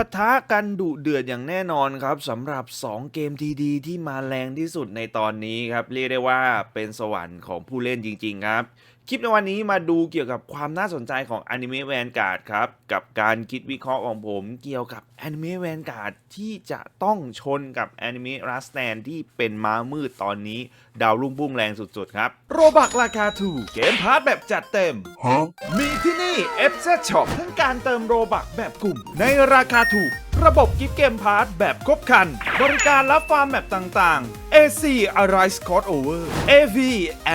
ปะทะกันดุเดือดอย่างแน่นอนครับสำหรับ 2 เกมทีดีที่มาแรงที่สุดในตอนนี้ครับ เรียกได้ว่าเป็นสวรรค์ของผู้เล่นจริง ๆ ครับ คลิปในวันนี้มาดูเกี่ยวกับความน่าสนใจของ Anime Vanguard ครับ กับการคิดวิเคราะห์ของผมเกี่ยวกับ Anime Vanguard ที่จะต้องชนกับ Anime Last Stand ที่เป็นม้ามืดตอนนี้ ดาวรุ่งพุ่งแรงสุดๆ ครับโรบักราคาถูกเกมพาร์ทแบบจัดเต็ม Huh? มีที่นี่ f z Shop ทั้งการเติมโรบักแบบกลุ่ม ในราคาถูก ระบบกิฟต์เกมพาร์ทแบบครบครัน บริการรับฟาร์มแบบต่างๆ AC Arise Crossover AV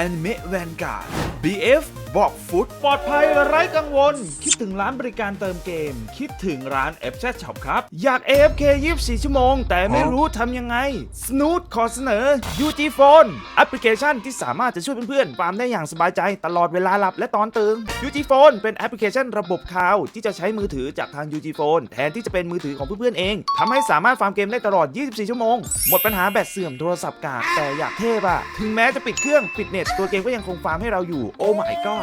Anime Vanguard BF บอกฟุตปลอดภัยไร้กังวล คิดถึงร้านบริการเติมเกม คิดถึงร้าน f z Shop ครับ อยาก AFK 24 ชั่วโมง แต่ไม่รู้ทำยังไง Snoot ขอเสนอ UG Phone แอปพลิเคชันที่สามารถจะช่วยเพื่อนๆฟาร์มได้อย่างสบายใจตลอดเวลาหลับและตอนตื่น UG Phone เป็นแอปพลิเคชันระบบคลาวด์ที่จะใช้มือถือจากทาง UG Phone แทนที่จะเป็นมือถือของเพื่อนๆเองทำให้สามารถฟาร์มเกมได้ตลอด 24 ชั่วโมง หมดปัญหาแบตเสื่อมโทรศัพท์กากแต่อยากเทพอะถึงแม้จะปิดเครื่องปิดเน็ตตัวเกมก็ยังคงฟาร์มให้เราอยู่ โอ้ my god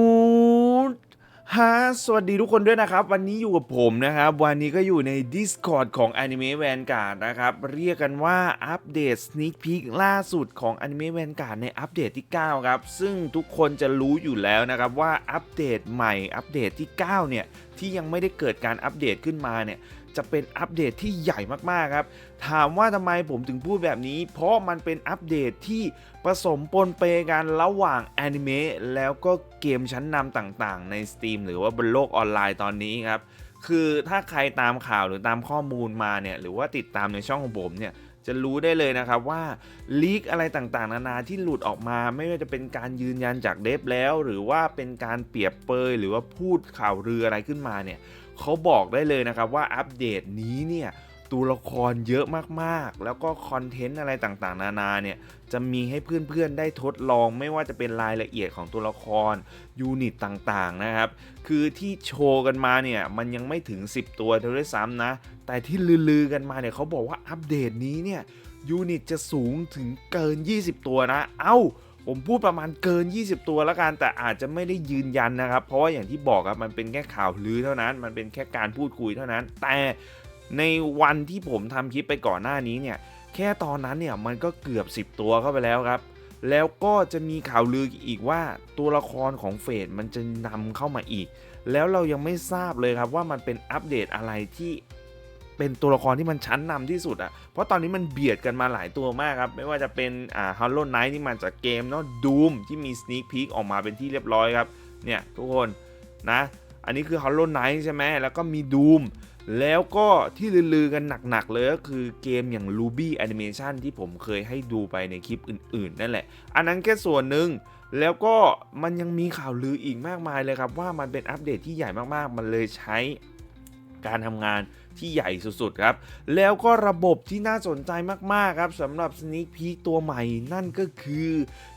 ฮะสวัสดีทุกคนด้วยนะครับ วันนี้อยู่กับผมนะครับ วันนี้ก็อยู่ใน Discord ของ Anime Vanguard นะครับ เรียกกันว่าอัปเดต Sneak Peek ล่าสุดของ Anime Vanguard ในอัปเดตที่ 9 ครับ ซึ่งทุกคนจะรู้อยู่แล้วนะครับว่าอัปเดตใหม่อัปเดตที่ 9 เนี่ย ที่ยังไม่ได้เกิดการอัปเดตขึ้นมาเนี่ย จะเป็นอัปเดตที่ใหญ่มากๆครับ ถามว่าทำไมผมถึงพูดแบบนี้ เพราะมันเป็นอัปเดตที่ผสมปนเปกันระหว่างแอนิเมะแล้วก็เกมชั้นนำต่างๆ ใน Steam หรือว่าบนโลกออนไลน์ตอนนี้ครับ คือถ้าใครตามข่าวหรือตามข้อมูลมาเนี่ยหรือว่าติดตามในช่องของผมเนี่ยจะรู้ได้เลยนะครับว่าลีกอะไรต่างๆ นานาที่หลุดออกมา ไม่ว่าจะเป็นการยืนยันจากเดฟแล้ว หรือว่าเป็นการเปรียบเปยหรือว่าพูดข่าวเรืออะไรขึ้นมาเนี่ย เขาบอกได้เลยนะครับว่าอัปเดตนี้เนี่ยตัวละครเยอะมากๆ แล้วก็คอนเทนต์อะไรต่างๆ นานาเนี่ยจะมีให้เพื่อนๆ ได้ทดลองไม่ว่าจะเป็นรายละเอียดของตัวละครยูนิตต่างๆ นะครับ คือที่โชว์กันมาเนี่ย มันยังไม่ถึง 10 ตัวเท่าด้วยซ้ำนะ แต่ที่ลือๆ กันมาเนี่ยเขาบอกว่าอัปเดตนี้เนี่ยยูนิตจะสูงถึงเกิน 20 ตัวนะ เอ้า ผมพูดประมาณเกิน 20 ตัวแล้วกันแต่อาจจะไม่ได้ยืนยันนะครับ เพราะว่าอย่างที่บอกครับมันเป็นแค่ข่าวลือเท่านั้น มันเป็นแค่การพูดคุยเท่านั้น แต่ในวันที่ผมทำคลิปไปก่อนหน้านี้เนี่ย แค่ตอนนั้นเนี่ยมันก็เกือบ 10 ตัวเข้าไปแล้วครับ แล้วก็จะมีข่าวลืออีกว่าตัวละครของเฟดมันจะนำเข้ามาอีก แล้วเรายังไม่ทราบเลยครับว่ามันเป็นอัปเดตอะไรที่ เป็นตัวละครที่มันชั้นนำที่สุดอะ่ะเพราะตอนนี้มันเบียดกันมาหลายตัวมากครับ ไม่ว่าจะเป็นอ่า Hollow Knight ที่มาจากเกมเนาะ Doom ที่มี Sneak Peek ออกมาเป็นที่เรียบร้อยครับ เนี่ยทุกคนนะ อันนี้คือ Hollow Knight ใช่ไหมแล้วก็มี Doom แล้วก็ที่ลือๆกันหนักๆเลยก็คือเกมอย่าง Ruby Animation ที่ผมเคยให้ดูไปในคลิปอื่นๆ นั่นแหละ อันนั้นแค่ส่วนหนึ่งแล้วก็มันยังมีข่าวลืออีกมากมายเลยครับ ว่ามันเป็นอัปเดตที่ใหญ่มากๆ มันเลยใช้การทำงาน ที่ใหญ่สุดๆครับ แล้วก็ระบบที่น่าสนใจมากๆครับสำหรับ Sneak Peek ตัวใหม่นั่นก็คือ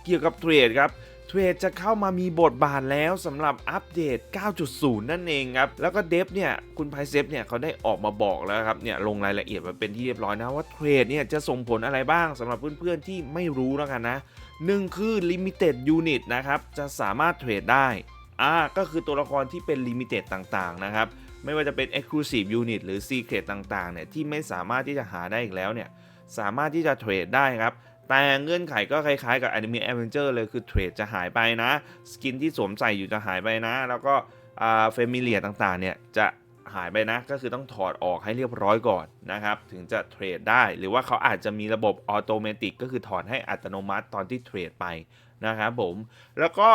เกี่ยวกับเทรดครับเทรดจะเข้ามามีบทบาทแล้วสำหรับอัปเดต 9.0 นั่นเองครับ แล้วก็เดฟเนี่ย คุณไพเซฟเนี่ย เขาได้ออกมาบอกแล้วครับ เนี่ย ลงรายละเอียดมาเป็นที่เรียบร้อยนะ ว่าเทรดเนี่ย จะส่งผลอะไรบ้างสำหรับเพื่อนๆที่ไม่รู้แล้วกันนะหนึ่งคือ Limited Unit นะครับ จะสามารถเทรดได้อ่าก็คือตัวละครที่เป็น Limited ต่างๆนะครับ ไม่ว่าจะเป็น Exclusive Unit หรือ Secret ต่างๆเนี่ยที่ไม่สามารถที่จะหาได้อีกแล้วเนี่ยสามารถที่จะเทรดได้ครับ แต่เงื่อนไขก็คล้ายๆกับ Anime Adventure เลยคือเทรดจะหายไปนะ สกินที่สวมใส่อยู่จะหายไปนะ แล้วก็เฟมิเลียต่างๆเนี่ยจะหายไปนะ ก็คือต้องถอดออกให้เรียบร้อยก่อนนะครับ ถึงจะเทรดได้หรือว่าเขาอาจจะมีระบบออโตเมติกก็คือถอดให้อัตโนมัติตอนที่เทรดไปนะครับผม แล้วก็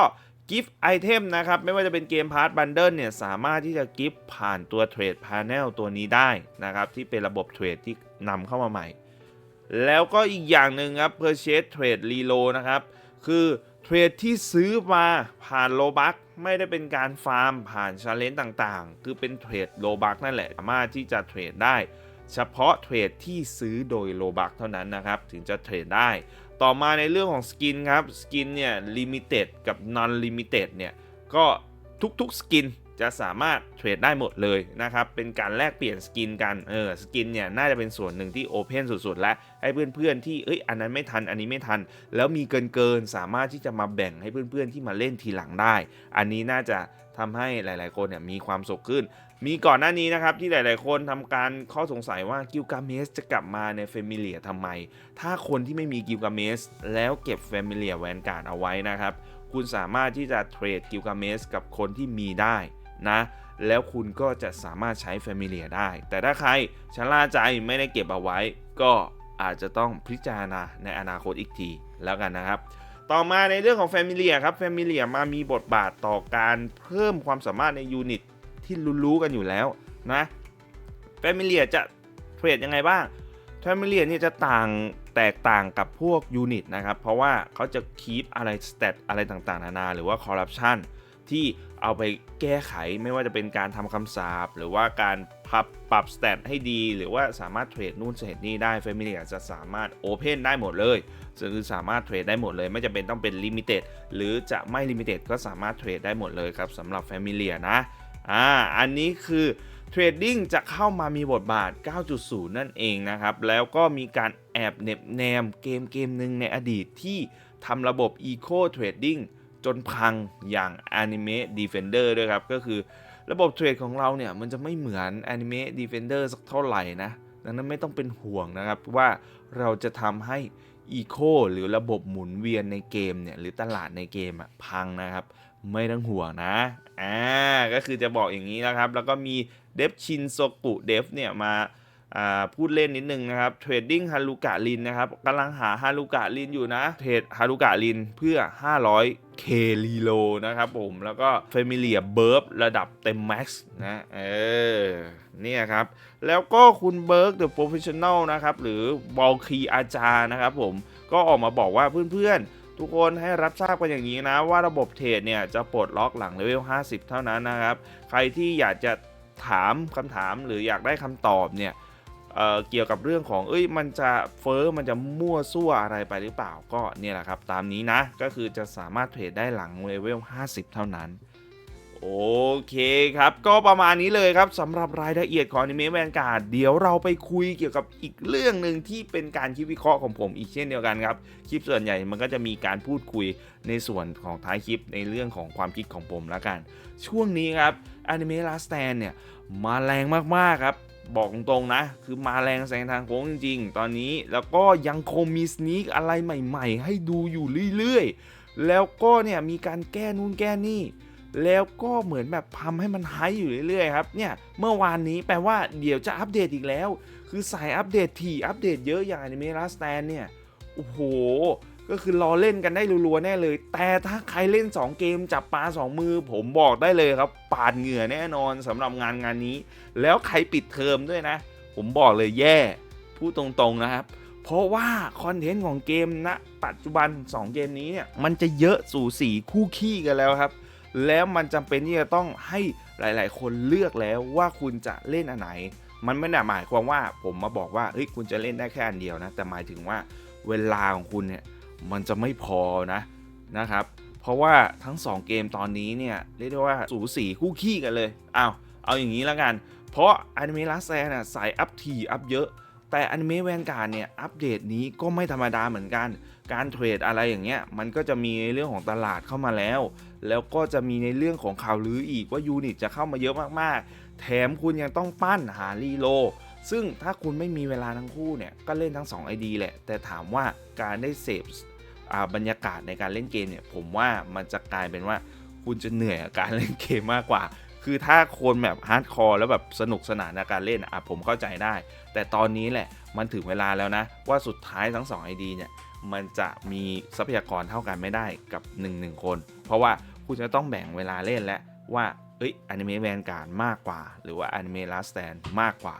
กิฟต์ไอเทมนะครับ ไม่ว่าจะเป็นเกมพาร์ b บันเดิลเนี่ย สามารถที่จะกิฟต์ผ่านตัวเทรดพา n เนลตัวนี้ได้นะครับ ที่เป็นระบบเทรดที่นำเข้ามาใหม่ แล้วก็อีกอย่างหนึ่งครับ Purchase Trade Reload นะครับ คือเทรดที่ซื้อมาผ่านโลบักไม่ได้เป็นการฟาร์มผ่านชาเลนจ์ต่างๆ คือเป็นเทรดโลบักนั่นแหละ สามารถที่จะเทรดได้ เฉพาะเทรดที่ซื้อโดยโลบักเท่านั้นนะครับ ถึงจะเทรดได้ ต่อมาในเรื่องของสกินครับสกินเนี่ยลิมิเต็ดกับ non limited เนี่ยก็ทุกๆสกินจะสามารถเทรดได้หมดเลยนะครับ เป็นการแลกเปลี่ยนสกินกัน เออ สกินเนี่ยน่าจะเป็นส่วนหนึ่งที่โอเพนสุดๆ แล้วให้เพื่อนๆที่ เอ้ย อันนั้นไม่ทัน อันนี้ไม่ทัน แล้วมีเกินเกินๆสามารถที่จะมาแบ่งให้เพื่อนๆที่มาเล่นทีหลังได้ อันนี้น่าจะทำให้หลายๆคนเนี่ยมีความสุขขึ้น มีก่อนหน้านี้นะครับที่หลาย ๆ คนทำการข้อสงสัยว่ากิลกาเมสจะกลับมาในเฟมิเลียทำไม ถ้าคนที่ไม่มีกิลกาเมสแล้วเก็บเฟมิเลียแวนการ์ดเอาไว้นะครับ คุณสามารถที่จะเทรดกิลกาเมสกับคนที่มีได้นะแล้วคุณก็จะสามารถใช้ Familiar ได้ แต่ถ้าใครชะล่าใจไม่ได้เก็บเอาไว้ ก็อาจจะต้องพิจารณาในอนาคตอีกทีแล้วกันนะครับต่อมาในเรื่องของ Familiar ครับ Familiar มามีบทบาทต่อการเพิ่มความสามารถในยูนิต ที่รู้ๆกันอยู่แล้วนะ Familiar จะเทรดยังไงบ้างแฟมิเลียเนี่ยจะต่างแตกต่างกับพวกยูนิตนะครับ เพราะว่าเขาจะคีปอะไรสเตตอะไรต่างๆ นานา หรือว่าคอร์รัปชันที่เอาไปแก้ไขไม่ว่าจะเป็นการทำคำสาปหรือว่าการปรับปรับสเตตให้ดี หรือว่าสามารถเทรดนู่นเทรดนี่ได้ f a m i l i a จะสามารถโอเพนได้หมดเลยคือสามารถเทรดได้หมดเลย ไม่จำเป็นต้องเป็นลิมิเต็ดหรือจะไม่ลิมิเต็ดก็สามารถเทรดได้หมดเลยครับสำหรับ f a m i l i a นะ อ่าอันนี้คือเทรดดิ้งจะเข้ามามีบทบาท 9.0 นั่นเองนะครับ แล้วก็มีการแอบเน็บแนมเกมเกมหนึ่งในอดีตที่ทำระบบ Eco Trading จนพังอย่าง Anime Defender ด้วยครับ ก็คือระบบเทรดของเราเนี่ย มันจะไม่เหมือน Anime Defender สักเท่าไหร่นะ ดังนั้นไม่ต้องเป็นห่วงนะครับว่าเราจะทำให้ อีโคหรือระบบหมุนเวียนในเกมเนี่ยหรือตลาดในเกมอะพังนะครับ ไม่ต้องห่วงนะอ่าก็คือจะบอกอย่างนี้นะครับ แล้วก็มีเดฟชินโซกุเดฟเนี่ยมา พูดเล่นนิดนึงนะครับเทรดดิ้งฮารุกะลินนะครับกำลังหาฮารุกะลินอยู่นะเทรดฮารุกะลินเพื่อ 500 k ลีโลนะครับผมแล้วก็เฟมิเลียเบิร์บระดับเต็มแม็กซ์นะเออเนี่ยครับ แล้วก็คุณเบิร์กเดอะโปรเฟชชั่นแนลนะครับ หรือบอลคีอาจารย์นะครับผมก็ออกมาบอกว่าเพื่อนๆทุกคนให้รับทราบกันอย่างนี้นะ ว่าระบบเทรดเนี่ยจะปลดล็อกหลังเลเวล 50 เท่านั้นนะครับ ใครที่อยากจะถามคำถามหรืออยากได้คำตอบเนี่ย เเกี่ยวกับเรื่องของ เอ้ย มันจะเฟอ้อ มันจะมั่วซั่วอะไรไปหรือเปล่า ก็เนี่ยแหละครับ ตามนี้นะ ก็คือจะสามารถเทรดได้หลังเลเวล 50 เท่านั้น โอเคครับ ก็ประมาณนี้เลยครับสำหรับรายละเอียดของอนิเมะแวนการ์ดเดี๋ยวเราไปคุยเกี่ยวกับอีกเรื่องหนึ่งที่เป็นการคิดวิเคราะห์ของผมอีกเช่นเดียวกันครับ คลิปส่วนใหญ่มันก็จะมีการพูดคุยในส่วนของท้ายคลิปในเรื่องของความคิดของผมแล้วกัน ช่วงนี้ครับอนิเมะลาสแตนเนี่ยมาแรงมากๆครับ บอกตรงๆนะ คือมาแรงแซงทางโค้งจริงๆ ตอนนี้แล้วก็ยังคงมีสนีกอะไรใหม่ๆ ให้ดูอยู่เรื่อยๆ แล้วก็เนี่ยมีการแก้นู่นแก้นี่ แล้วก็เหมือนแบบทำให้มันไฮอยู่เรื่อยๆครับเนี่ยเมื่อวานนี้แปลว่าเดี๋ยวจะอัปเดตอีกแล้ว คือสายอัปเดตถี่อัปเดตเยอะอย่างอนิเมะลาสแตนเนี่ยโอ้โห ก็คือรอเล่นกันได้รัวๆแน่เลย แต่ถ้าใครเล่น 2 เกมจับปลา 2 มือ ผมบอกได้เลยครับปาดเหงื่อแน่นอนสำหรับงานงานนี้ แล้วใครปิดเทอมด้วยนะ ผมบอกเลยแย่พูดตรงๆนะครับ เพราะว่าคอนเทนต์ของเกมณปัจจุบัน 2 เกมนี้เนี่ยมันจะเยอะสู่สีคู่ขี้กันแล้วครับ แล้วมันจำเป็นที่จะต้องให้หลาย ๆ คนเลือกแล้วว่าคุณจะเล่นอันไหน มันไม่ได้หมายความว่าผมมาบอกว่าเฮ้ยคุณจะเล่นได้แค่อันเดียวนะแต่หมายถึงว่าเวลาของคุณเนี่ย มันจะไม่พอนะนะครับ เพราะว่าทั้ง 2 เกมตอนนี้เนี่ยเรียกได้ว่าสูสีคู่ขี้กันเลยอ้าวเอาอย่างนี้แล้วกัน เพราะอนิเมะลาแซน่ะสายอัพทีอัพเยอะ แต่อนิเมะแวนการ์เนี่ยอัปเดตนี้ก็ไม่ธรรมดาเหมือนกัน การเทรดอะไรอย่างเงี้ยมันก็จะมีในเรื่องของตลาดเข้ามาแล้ว แล้วก็จะมีในเรื่องของข่าวลืออีกว่ายูนิตจะเข้ามาเยอะมากๆ แถมคุณยังต้องปั้นหารีโลซึ่งถ้าคุณไม่มีเวลาทั้งคู่เนี่ยก็เล่นทั้ง 2 ID แหละ แต่ถามว่าการได้เสพ บรรยากาศในการเล่นเกมเนี่ยผมว่ามันจะกลายเป็นว่าคุณจะเหนื่อยกับการเล่นเกมมากกว่า คือถ้าคนแบบฮาร์ดคอร์แล้วแบบสนุกสนานในการเล่นอะผมเข้าใจได้ แต่ตอนนี้แหละมันถึงเวลาแล้วนะ ว่าสุดท้ายทั้ง2 ID เนี่ยมันจะมีทรัพยากรเท่ากันไม่ได้กับ 1 1 คน เพราะว่าคุณจะต้องแบ่งเวลาเล่นและว่าเอ้ยอนิเมะแวนการ์ดมากกว่า หรือว่าอนิเมะลาสแตนมากกว่า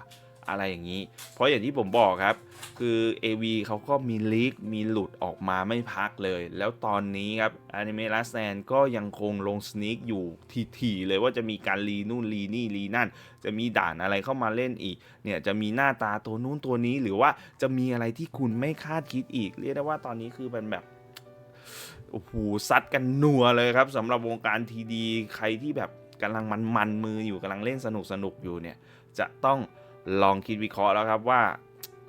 อะไรอย่างนี้ เพราะอย่างที่ผมบอกครับ คือ AV เขาก็มีลีกมีหลุดออกมาไม่พักเลย แล้วตอนนี้ครับ Anime Last Stand ก็ยังคงลงสนิกอยู่ทีๆเลยว่าจะมีการรีนู่นรีนี่รีนั่น จะมีด่านอะไรเข้ามาเล่นอีก เนี่ยจะมีหน้าตาตัวนู้นตัวนี้หรือว่าจะมีอะไรที่คุณไม่คาดคิดอีก เรียกได้ว่าตอนนี้คือเป็นแบบโอ้โหซัดกันนัวเลยครับสำหรับวงการทีดี ใครที่แบบกำลังมันมันมืออยู่กำลังเล่นสนุกสนุกอยู่เนี่ย จะต้อง ลองคิดวิเคราะห์แล้วครับว่า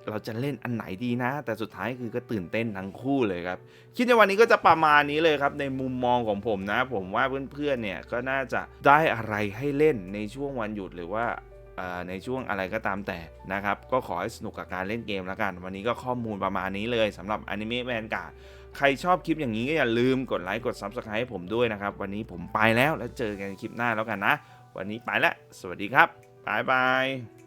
เราจะเล่นอันไหนดีนะ แต่สุดท้ายคือก็ตื่นเต้นทั้งคู่เลยครับ คิดในวันนี้ก็จะประมาณนี้เลยครับ ในมุมมองของผมนะ ผมว่าเพื่อนๆเนี่ยก็น่าจะได้อะไรให้เล่นในช่วงวันหยุดหรือว่าในช่วงอะไรก็ตามแต่นะครับ ก็ขอให้สนุกกับการเล่นเกมแล้วกัน วันนี้ก็ข้อมูลประมาณนี้เลยสำหรับ Anime v a n g u a r d ใครชอบคลิปอย่างนี้ก็อย่าลืมกดไลค์กด Subscribe ให้ผมด้วยนะครับ วันนี้ผมไปแล้วแล้วเจอกันคลิปหน้าแล้วกันนะ วันนี้ไปแล้วสวัสดีครับบ๊ายบาย